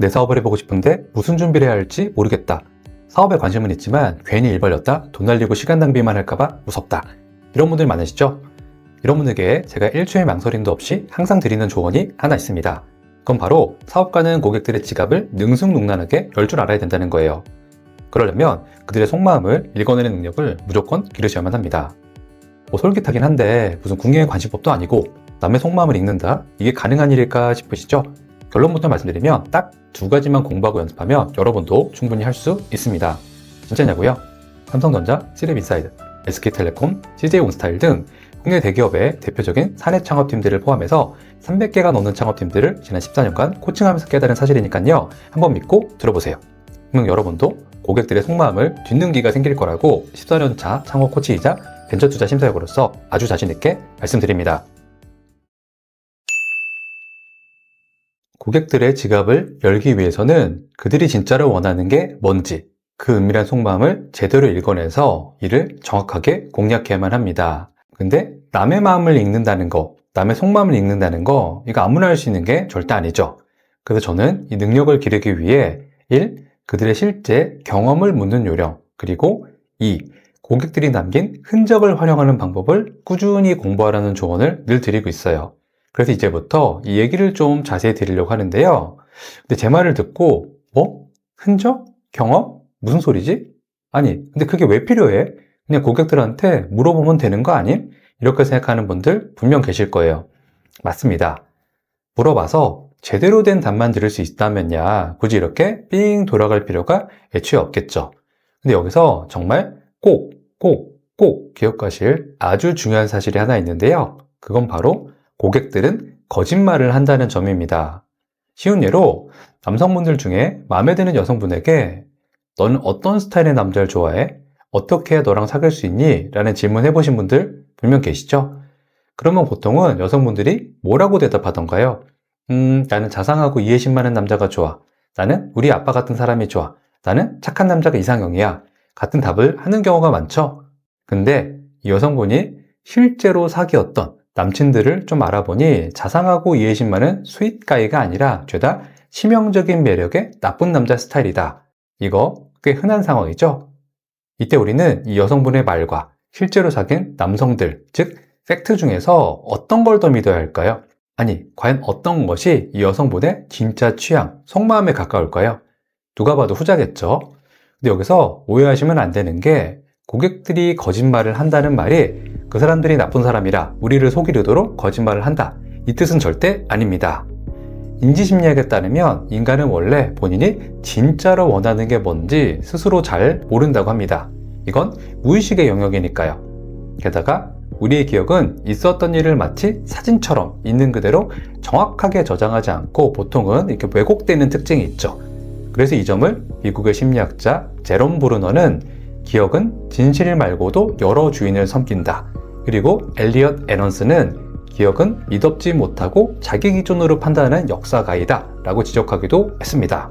내 사업을 해보고 싶은데 무슨 준비를 해야 할지 모르겠다. 사업에 관심은 있지만 괜히 일 벌렸다 돈 날리고 시간 낭비만 할까봐 무섭다. 이런 분들 많으시죠? 이런 분에게 제가 1초의 망설임도 없이 항상 드리는 조언이 하나 있습니다. 그건 바로 사업가는 고객들의 지갑을 능숙능란하게 열 줄 알아야 된다는 거예요. 그러려면 그들의 속마음을 읽어내는 능력을 무조건 기르셔야만 합니다. 뭐 솔깃하긴 한데 무슨 궁예의 관심법도 아니고 남의 속마음을 읽는다? 이게 가능한 일일까 싶으시죠? 결론부터 말씀드리면 딱 두 가지만 공부하고 연습하면 여러분도 충분히 할 수 있습니다. 진짜냐고요? 삼성전자, 시립인사이드, SK텔레콤, CJ온스타일 등 국내 대기업의 대표적인 사내 창업팀들을 포함해서 300개가 넘는 창업팀들을 지난 14년간 코칭하면서 깨달은 사실이니까요. 한번 믿고 들어보세요. 그럼 여러분도 고객들의 속마음을 뒷는기가 생길 거라고 14년차 창업 코치이자 벤처투자 심사역으로서 아주 자신있게 말씀드립니다. 고객들의 지갑을 열기 위해서는 그들이 진짜로 원하는 게 뭔지 그 은밀한 속마음을 제대로 읽어내서 이를 정확하게 공략해야만 합니다. 근데 남의 마음을 읽는다는 거, 남의 속마음을 읽는다는 거, 이거 아무나 할 수 있는 게 절대 아니죠. 그래서 저는 이 능력을 기르기 위해 1. 그들의 실제 경험을 묻는 요령, 그리고 2. 고객들이 남긴 흔적을 활용하는 방법을 꾸준히 공부하라는 조언을 늘 드리고 있어요. 그래서 이제부터 이 얘기를 좀 자세히 드리려고 하는데요. 근데 제 말을 듣고, 뭐? 흔적? 경험? 무슨 소리지? 아니, 근데 그게 왜 필요해? 그냥 고객들한테 물어보면 되는 거 아님? 이렇게 생각하는 분들 분명 계실 거예요. 맞습니다. 물어봐서 제대로 된 답만 들을 수 있다면야 굳이 이렇게 삥 돌아갈 필요가 애초에 없겠죠. 근데 여기서 정말 꼭, 꼭, 꼭 기억하실 아주 중요한 사실이 하나 있는데요. 그건 바로 고객들은 거짓말을 한다는 점입니다. 쉬운 예로 남성분들 중에 마음에 드는 여성분에게 너는 어떤 스타일의 남자를 좋아해? 어떻게 너랑 사귈 수 있니? 라는 질문 해보신 분들 분명 계시죠? 그러면 보통은 여성분들이 뭐라고 대답하던가요? 음, 나는 자상하고 이해심 많은 남자가 좋아. 나는 우리 아빠 같은 사람이 좋아. 나는 착한 남자가 이상형이야. 같은 답을 하는 경우가 많죠? 근데 이 여성분이 실제로 사귀었던 남친들을 좀 알아보니 자상하고 이해심 많은 스윗가이가 아니라 죄다 치명적인 매력의 나쁜 남자 스타일이다. 이거 꽤 흔한 상황이죠? 이때 우리는 이 여성분의 말과 실제로 사귄 남성들, 즉 팩트 중에서 어떤 걸 더 믿어야 할까요? 아니, 과연 어떤 것이 이 여성분의 진짜 취향, 속마음에 가까울까요? 누가 봐도 후자겠죠? 근데 여기서 오해하시면 안 되는 게 고객들이 거짓말을 한다는 말이 그 사람들이 나쁜 사람이라 우리를 속이려도록 거짓말을 한다. 이 뜻은 절대 아닙니다. 인지심리학에 따르면 인간은 원래 본인이 진짜로 원하는 게 뭔지 스스로 잘 모른다고 합니다. 이건 무의식의 영역이니까요. 게다가 우리의 기억은 있었던 일을 마치 사진처럼 있는 그대로 정확하게 저장하지 않고 보통은 이렇게 왜곡되는 특징이 있죠. 그래서 이 점을 미국의 심리학자 제롬 브루너는 기억은 진실 말고도 여러 주인을 섬긴다. 그리고 엘리엇 에넌스는 기억은 믿업지 못하고 자기 기준으로 판단하는 역사가이다 라고 지적하기도 했습니다.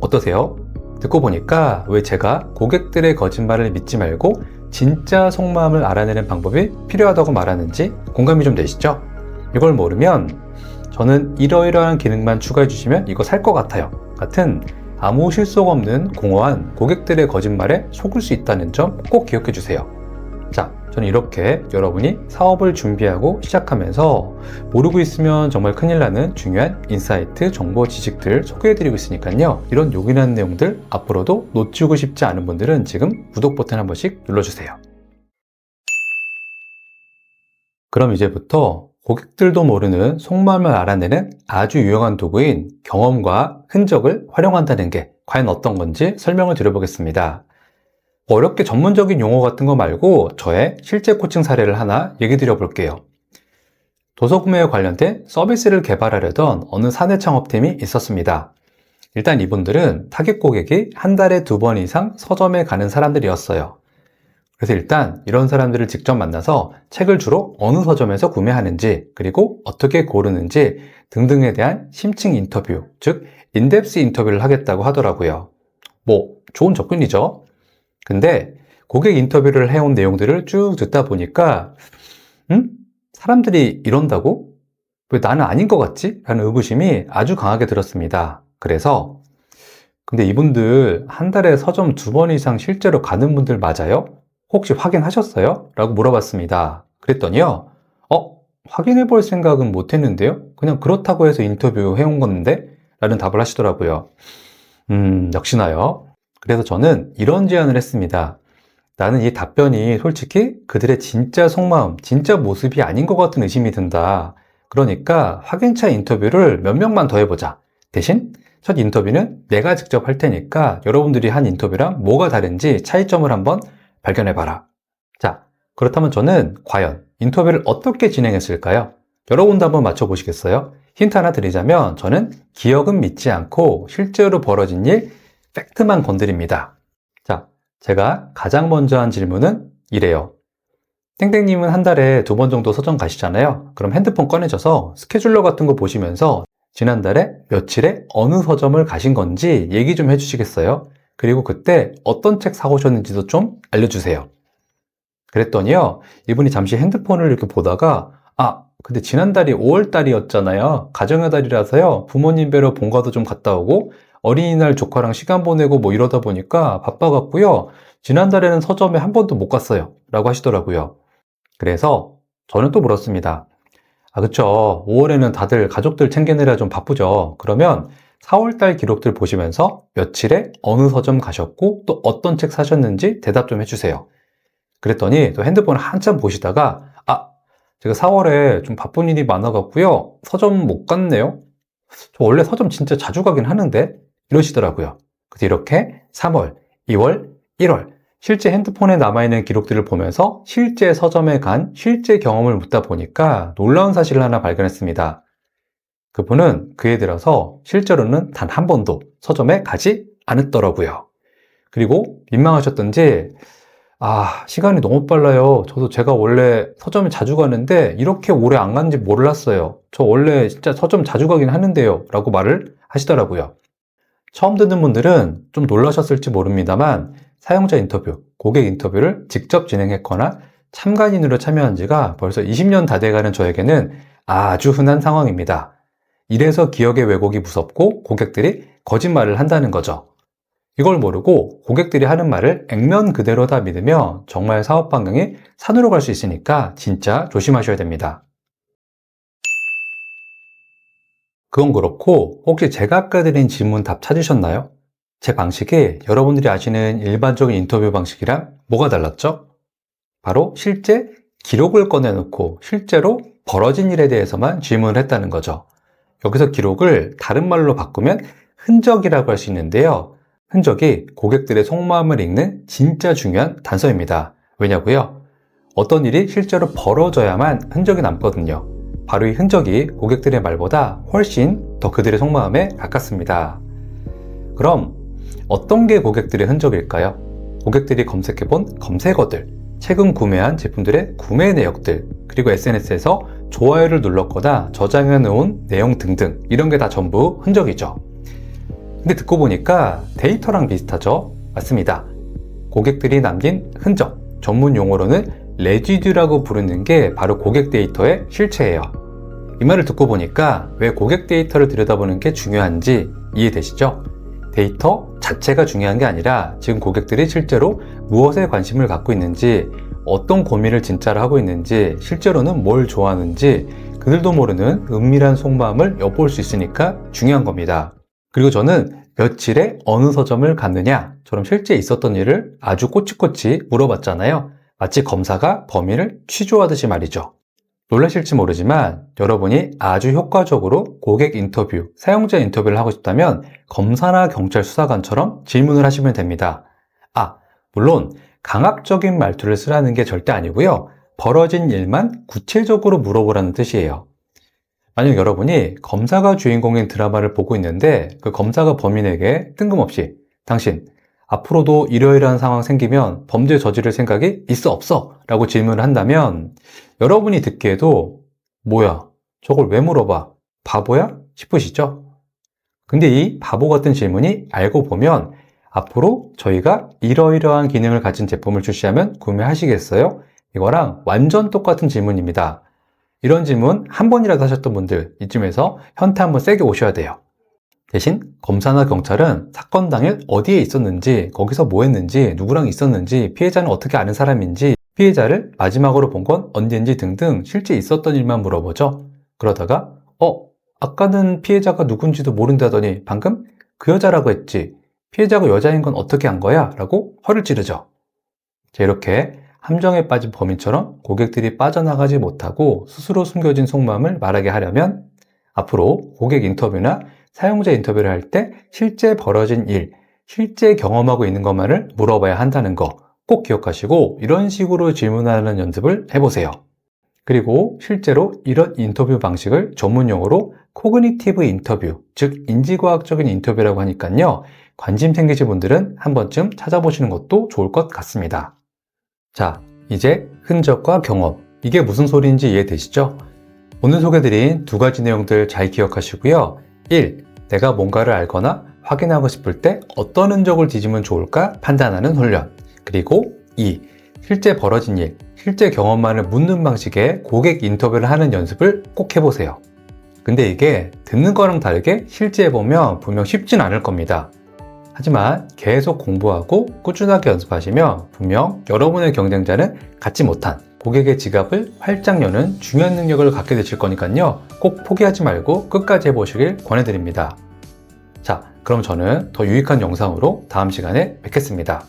어떠세요? 듣고 보니까 왜 제가 고객들의 거짓말을 믿지 말고 진짜 속마음을 알아내는 방법이 필요하다고 말하는지 공감이 좀 되시죠? 이걸 모르면 저는 이러이러한 기능만 추가해 주시면 이거 살 것 같아요. 같은 아무 실속 없는 공허한 고객들의 거짓말에 속을 수 있다는 점 꼭 기억해 주세요. 자, 저는 이렇게 여러분이 사업을 준비하고 시작하면서 모르고 있으면 정말 큰일 나는 중요한 인사이트, 정보, 지식들 소개해드리고 있으니까요. 이런 요긴한 내용들 앞으로도 놓치고 싶지 않은 분들은 지금 구독 버튼 한 번씩 눌러주세요. 그럼 이제부터 고객들도 모르는 속마음을 알아내는 아주 유용한 도구인 경험과 흔적을 활용한다는 게 과연 어떤 건지 설명을 드려보겠습니다. 어렵게 전문적인 용어 같은 거 말고 저의 실제 코칭 사례를 하나 얘기 드려 볼게요. 도서 구매에 관련된 서비스를 개발하려던 어느 사내 창업팀이 있었습니다. 일단 이분들은 타겟 고객이 한 달에 두 번 이상 서점에 가는 사람들이었어요. 그래서 일단 이런 사람들을 직접 만나서 책을 주로 어느 서점에서 구매하는지 그리고 어떻게 고르는지 등등에 대한 심층 인터뷰, 즉 인덱스 인터뷰를 하겠다고 하더라고요. 뭐 좋은 접근이죠. 근데 고객 인터뷰를 해온 내용들을 쭉 듣다 보니까 음? 사람들이 이런다고? 왜 나는 아닌 것 같지? 라는 의구심이 아주 강하게 들었습니다. 그래서 근데 이분들 한 달에 서점 두 번 이상 실제로 가는 분들 맞아요? 혹시 확인하셨어요? 라고 물어봤습니다. 그랬더니요. 어? 확인해 볼 생각은 못 했는데요? 그냥 그렇다고 해서 인터뷰 해온 건데? 라는 답을 하시더라고요. 음, 역시나요. 그래서 저는 이런 제안을 했습니다. 나는 이 답변이 솔직히 그들의 진짜 속마음, 진짜 모습이 아닌 것 같은 의심이 든다. 그러니까 확인차 인터뷰를 몇 명만 더 해보자. 대신 첫 인터뷰는 내가 직접 할 테니까 여러분들이 한 인터뷰랑 뭐가 다른지 차이점을 한번 발견해봐라. 자, 그렇다면 저는 과연 인터뷰를 어떻게 진행했을까요? 여러분도 한번 맞춰보시겠어요? 힌트 하나 드리자면 저는 기억은 믿지 않고 실제로 벌어진 일, 팩트만 건드립니다. 자, 제가 가장 먼저 한 질문은 이래요. 땡땡님은 한 달에 두 번 정도 서점 가시잖아요. 그럼 핸드폰 꺼내셔서 스케줄러 같은 거 보시면서 지난달에 며칠에 어느 서점을 가신 건지 얘기 좀 해주시겠어요? 그리고 그때 어떤 책 사오셨는지도 좀 알려주세요. 그랬더니요, 이분이 잠시 핸드폰을 이렇게 보다가, 아, 근데 지난달이 5월달이었잖아요. 가정의 달이라서요, 부모님 뵈러 본가도 좀 갔다 오고, 어린이날 조카랑 시간 보내고 뭐 이러다 보니까 바빠갖고요, 지난달에는 서점에 한 번도 못 갔어요. 라고 하시더라고요. 그래서 저는 또 물었습니다. 아, 그쵸. 5월에는 다들 가족들 챙기느라 좀 바쁘죠. 그러면 4월달 기록들 보시면서 며칠에 어느 서점 가셨고 또 어떤 책 사셨는지 대답 좀 해주세요. 그랬더니 또 핸드폰을 한참 보시다가 아, 제가 4월에 좀 바쁜 일이 많아갖고요. 서점 못 갔네요. 저 원래 서점 진짜 자주 가긴 하는데 이러시더라고요. 그래서 이렇게 3월, 2월, 1월 실제 핸드폰에 남아있는 기록들을 보면서 실제 서점에 간 실제 경험을 묻다 보니까 놀라운 사실을 하나 발견했습니다. 그분은 그에 들어서 실제로는 단 한 번도 서점에 가지 않았더라고요. 그리고 민망하셨던지, 아, 시간이 너무 빨라요. 저도 제가 원래 서점에 자주 가는데 이렇게 오래 안 간지 몰랐어요. 저 원래 진짜 서점 자주 가긴 하는데요. 라고 말을 하시더라고요. 처음 듣는 분들은 좀 놀라셨을지 모릅니다만 사용자 인터뷰, 고객 인터뷰를 직접 진행했거나 참관인으로 참여한 지가 벌써 20년 다 돼가는 저에게는 아주 흔한 상황입니다. 이래서 기억의 왜곡이 무섭고 고객들이 거짓말을 한다는 거죠. 이걸 모르고 고객들이 하는 말을 액면 그대로 다 믿으면 정말 사업 방향이 산으로 갈 수 있으니까 진짜 조심하셔야 됩니다. 그건 그렇고 혹시 제가 아까 드린 질문 답 찾으셨나요? 제 방식이 여러분들이 아시는 일반적인 인터뷰 방식이랑 뭐가 달랐죠? 바로 실제 기록을 꺼내놓고 실제로 벌어진 일에 대해서만 질문을 했다는 거죠. 여기서 기록을 다른 말로 바꾸면 흔적이라고 할 수 있는데요. 흔적이 고객들의 속마음을 읽는 진짜 중요한 단서입니다. 왜냐고요? 어떤 일이 실제로 벌어져야만 흔적이 남거든요. 바로 이 흔적이 고객들의 말보다 훨씬 더 그들의 속마음에 가깝습니다. 그럼 어떤 게 고객들의 흔적일까요? 고객들이 검색해본 검색어들, 최근 구매한 제품들의 구매 내역들, 그리고 SNS에서 좋아요를 눌렀거나 저장해 놓은 내용 등등 이런 게 다 전부 흔적이죠. 근데 듣고 보니까 데이터랑 비슷하죠? 맞습니다. 고객들이 남긴 흔적, 전문 용어로는 레지듀라고 부르는 게 바로 고객 데이터의 실체예요. 이 말을 듣고 보니까 왜 고객 데이터를 들여다보는 게 중요한지 이해되시죠? 데이터 자체가 중요한 게 아니라 지금 고객들이 실제로 무엇에 관심을 갖고 있는지 어떤 고민을 진짜로 하고 있는지 실제로는 뭘 좋아하는지 그들도 모르는 은밀한 속마음을 엿볼 수 있으니까 중요한 겁니다. 그리고 저는 며칠에 어느 서점을 갔느냐처럼 실제 있었던 일을 아주 꼬치꼬치 물어봤잖아요. 마치 검사가 범인을 취조하듯이 말이죠. 놀라실지 모르지만 여러분이 아주 효과적으로 고객 인터뷰, 사용자 인터뷰를 하고 싶다면 검사나 경찰 수사관처럼 질문을 하시면 됩니다. 아, 물론 강압적인 말투를 쓰라는 게 절대 아니고요. 벌어진 일만 구체적으로 물어보라는 뜻이에요. 만약 여러분이 검사가 주인공인 드라마를 보고 있는데 그 검사가 범인에게 뜬금없이 당신 앞으로도 이러이러한 상황 생기면 범죄 저지를 생각이 있어 없어? 라고 질문을 한다면 여러분이 듣기에도 뭐야 저걸 왜 물어봐 바보야? 싶으시죠? 근데 이 바보 같은 질문이 알고 보면 앞으로 저희가 이러이러한 기능을 가진 제품을 출시하면 구매하시겠어요? 이거랑 완전 똑같은 질문입니다. 이런 질문 한 번이라도 하셨던 분들 이쯤에서 현타 한번 세게 오셔야 돼요. 대신 검사나 경찰은 사건 당일 어디에 있었는지, 거기서 뭐 했는지, 누구랑 있었는지, 피해자는 어떻게 아는 사람인지, 피해자를 마지막으로 본 건 언제인지 등등 실제 있었던 일만 물어보죠. 그러다가 어, 아까는 피해자가 누군지도 모른다더니 방금 그 여자라고 했지. 피해자가 여자인 건 어떻게 한 거야? 라고 허를 찌르죠. 자, 이렇게 함정에 빠진 범인처럼 고객들이 빠져나가지 못하고 스스로 숨겨진 속마음을 말하게 하려면 앞으로 고객 인터뷰나 사용자 인터뷰를 할 때 실제 벌어진 일, 실제 경험하고 있는 것만을 물어봐야 한다는 거 꼭 기억하시고 이런 식으로 질문하는 연습을 해보세요. 그리고 실제로 이런 인터뷰 방식을 전문 용어로 코그니티브 인터뷰, 즉 인지과학적인 인터뷰라고 하니까요. 관심 생기신 분들은 한 번쯤 찾아보시는 것도 좋을 것 같습니다. 자, 이제 흔적과 경험, 이게 무슨 소리인지 이해되시죠? 오늘 소개드린 두 가지 내용들 잘 기억하시고요. 1. 내가 뭔가를 알거나 확인하고 싶을 때 어떤 흔적을 뒤지면 좋을까 판단하는 훈련. 그리고 2. 실제 벌어진 일, 실제 경험만을 묻는 방식의 고객 인터뷰를 하는 연습을 꼭 해보세요. 근데 이게 듣는 거랑 다르게 실제 해보면 분명 쉽진 않을 겁니다. 하지만 계속 공부하고 꾸준하게 연습하시면 분명 여러분의 경쟁자는 갖지 못한 고객의 지갑을 활짝 여는 중요한 능력을 갖게 되실 거니까요. 꼭 포기하지 말고 끝까지 해보시길 권해드립니다. 자, 그럼 저는 더 유익한 영상으로 다음 시간에 뵙겠습니다.